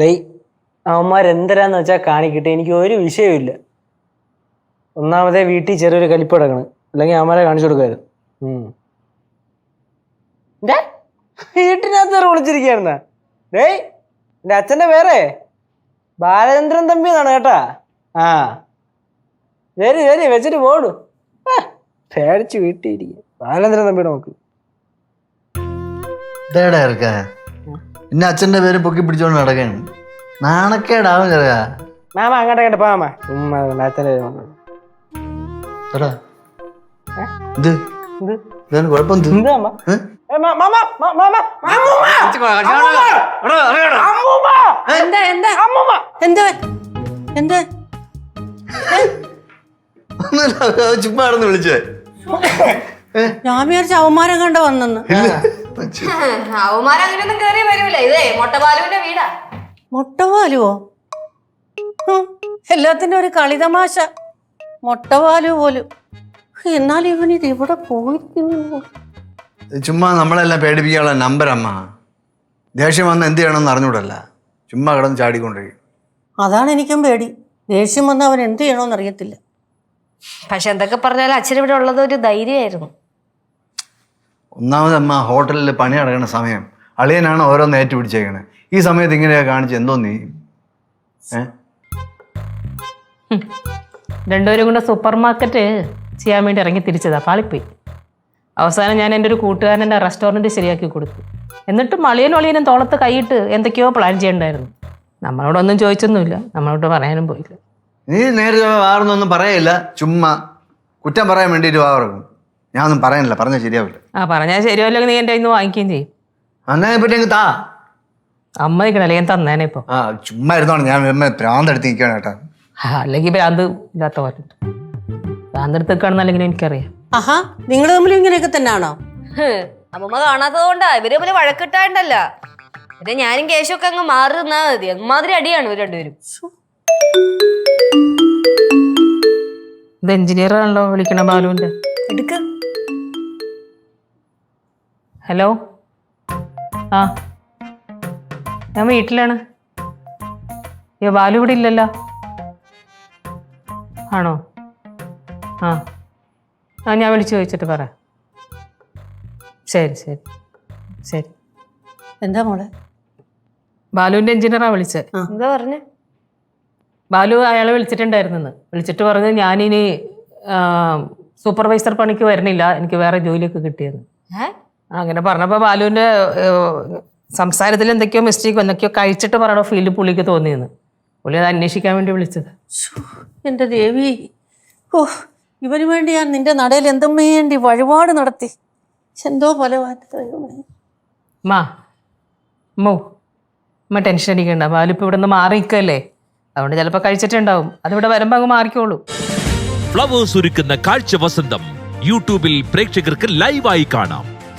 ഡേയ് അവന്മാരെന്തരാന്ന് വെച്ചാൽ കാണിക്കട്ടെ. എനിക്ക് ഒരു വിഷയമില്ല ഒന്നാമതേ വീട്ടിൽ ചെറിയൊരു കലിപ്പ് കിടക്കണം. അല്ലെങ്കിൽ അവന്മാരെ കാണിച്ചു കൊടുക്കായിരുന്നു. വീട്ടിനകത്ത് കയറി വിളിച്ചിരിക്കുകയായിരുന്ന ഡേയ് എന്റെ അച്ഛന്റെ പേരെ? ബാലചന്ദ്രൻ തമ്പി എന്നാണ് കേട്ടാ. ആ. ശരി ശരി വെച്ചിട്ട് പോടു. പേടിച്ച് വീട്ടിൽ ഇരിക്കുക ബാലചന്ദ്രൻ തമ്പിയുടെ നോക്ക് ഇതേടാ ഇറക്ക? പിന്നെ അച്ഛന്റെ പേര് പൊക്കി പിടിച്ചോണ്ട് നടക്കാണ് നാണക്കേടാവും ചെറുക്കാ മാമ അങ്ങോട്ട് അങ്ങോട്ട് പോവാമ അച്ഛന്റെ. എടാ? ഇത് എന്ത്? ഇതാണ് കുഴപ്പം എന്ത്? എന്താ! എന്താ ചുമ്മാ വിളിച്ചേ ഞാൻ വിചാരിച്ച അവന്മാരെ കണ്ട വന്നെന്ന് അവന്മാർ അങ്ങനെയൊന്നും കേറി വരൂല. ഇതേ മൊട്ടബാലുവിന്റെ വീടാ. മൊട്ടവാലുവോ ഹും, ഒരു കളിതമാശ. മുട്ടപാലു പോലും. എന്നാൽ ഇവൻ ഇത് ഇവിടെ പോയിരിക്കുന്നു? ചുമ്മാ നമ്മളെല്ലാം പേടിപ്പിക്കാനുള്ള നമ്പർ അമ്മ. ദേഷ്യം വന്ന് എന്ത് ചെയ്യണമെന്ന് അറിഞ്ഞൂടല്ല ചുമ്മാ കിടന്ന് ചാടിക്കൊണ്ടിരിക്കും. അതാണ് എനിക്കും പേടി. ദേഷ്യം വന്ന് അവൻ എന്ത് ചെയ്യണമെന്ന് അറിയത്തില്ല. പക്ഷെ എന്തൊക്കെ പറഞ്ഞാലും അച്ഛൻ ഇവിടെ ഉള്ളത് ഒരു ധൈര്യമായിരുന്നു. ഒന്നാമത് അമ്മ ഹോട്ടലിൽ പണി നടക്കുന്ന സമയം. അളിയനാണ് ഓരോന്ന് ഏറ്റുപിടിച്ചേക്കണേ. ഈ സമയത്ത് ഇങ്ങനെയൊക്കെ കാണിച്ച് എന്തോ നീ? ഏ? രണ്ടുപേരും കൂടെ സൂപ്പർ മാർക്കറ്റ് ചെയ്യാൻ വേണ്ടി ഇറങ്ങി തിരിച്ചതാ പാളിപ്പോയി. അവസാനം ഞാൻ എന്റെ ഒരു കൂട്ടുകാരന്റെ റെസ്റ്റോറന്റ് ശരിയാക്കി കൊടുത്തു. എന്നിട്ടും അളിയനും അളിയനും തോളത്ത് കൈയിട്ട് എന്തൊക്കെയോ പ്ലാൻ ചെയ്യണ്ടായിരുന്നു. നമ്മളോടൊന്നും ചോദിച്ചൊന്നുമില്ല നമ്മളോട് പറയാനും പോയില്ല. നീ നേരെ ഒന്നും പറയില്ല ചുമ്മാ കുറ്റം പറയാൻ വേണ്ടിയിട്ട് വാറക്കും ഒന്നും പറയാനില്ല പറഞ്ഞാൽ ശരിയാവില്ല. ആ പറഞ്ഞാൽ ശരിയല്ലെങ്കിൽ നീ എന്റെ ഇന്ന് വാങ്ങിക്കുകയും ചെയ്യും. അന്നേ പറ്റി അങ്ങ് താ. അമ്മ നിൽക്കണല്ലേ ഞാൻ തന്നേനെ ഇപ്പൊ. ആ ചുമ്മാ ഇരുന്നോണം ഞാൻ വരുമ്പോ ഭ്രാന്തെടുത്ത് നിൽക്കുകയാണ് കേട്ടാ അല്ലെങ്കിൽ ഭ്രാന്ത് ഇല്ലാത്ത പോലെ ഭ്രാന്ത് എടുത്ത് നിൽക്കുകയാണെന്നല്ലെങ്കിൽ എനിക്കറിയാം. ആഹാ നിങ്ങൾ തമ്മിൽ ഇങ്ങനെയൊക്കെ തന്നെയാണോ അമ്മമ്മ കാണാത്തത് കൊണ്ടാ ഇവർ തമ്മിൽ വഴക്കിട്ടാണ്ടല്ല. പിന്നെ ഞാനും കേശൊക്കെ അങ്ങ് മാറി നിന്നാ മതി. അമ്മാതിരി അടിയാണ് ഇവർ രണ്ടുപേരും. ഇത് എഞ്ചിനീയർ ആണല്ലോ വിളിക്കണ ബാലുവിന്റെ. എടുക്ക്. ഹലോ? ആ. ഞാൻ വീട്ടിലാണ്. അയ്യോ ബാലു ഇവിടെ ഇല്ലല്ലോ. ആണോ? ആ. ആ ഞാൻ വിളിച്ചു ചോദിച്ചിട്ട് പറ. ശരി ശരി. ശരി. എന്താ മോളെ? ബാലുവിന്റെ എഞ്ചിനീയറാണ് വിളിച്ചത് എന്താ പറഞ്ഞേ? ബാലു അയാളെ വിളിച്ചിട്ടുണ്ടായിരുന്നെന്ന്. വിളിച്ചിട്ട് പറഞ്ഞ് ഞാനിനി സൂപ്പർവൈസർ പണിക്ക് വരണില്ല എനിക്ക് വേറെ ജോലിയൊക്കെ കിട്ടിയെന്ന്. ഏ? അങ്ങനെ പറഞ്ഞപ്പോൾ ബാലുവിന്റെ സംസാരത്തിൽ എന്തൊക്കെയോ മിസ്റ്റേക്ക് എന്തൊക്കെയോ കഴിച്ചിട്ട് പറയണോ ഫീൽഡ് പുള്ളിക്ക് തോന്നിയെന്ന്. പുള്ളി അത് അന്വേഷിക്കാൻ വേണ്ടി വിളിച്ചത്. എന്റെ ദേവി. ഓ ഇവന് വേണ്ടി ഞാൻ നിന്റെ നടയിൽ എന്തും വേണ്ടി വഴിപാട് നടത്തി. എന്തോ പോലെ മാ മോ അമ്മ ടെൻഷൻ അടിക്കണ്ട. ബാലു ഇപ്പോൾ ഇവിടെ നിന്ന് മാറിയിക്കല്ലേ അതുകൊണ്ട് ചിലപ്പോൾ കഴിച്ചിട്ടുണ്ടാവും. അതിവിടെ വരുമ്പോൾ അങ്ങ് മാറിക്കോളൂ. ഫ്ലവേഴ്സ് ഒരുക്കുന്ന കാഴ്ച വസന്തം. യൂട്യൂബിൽ പ്രേക്ഷകർക്ക് ലൈവായി കാണാം.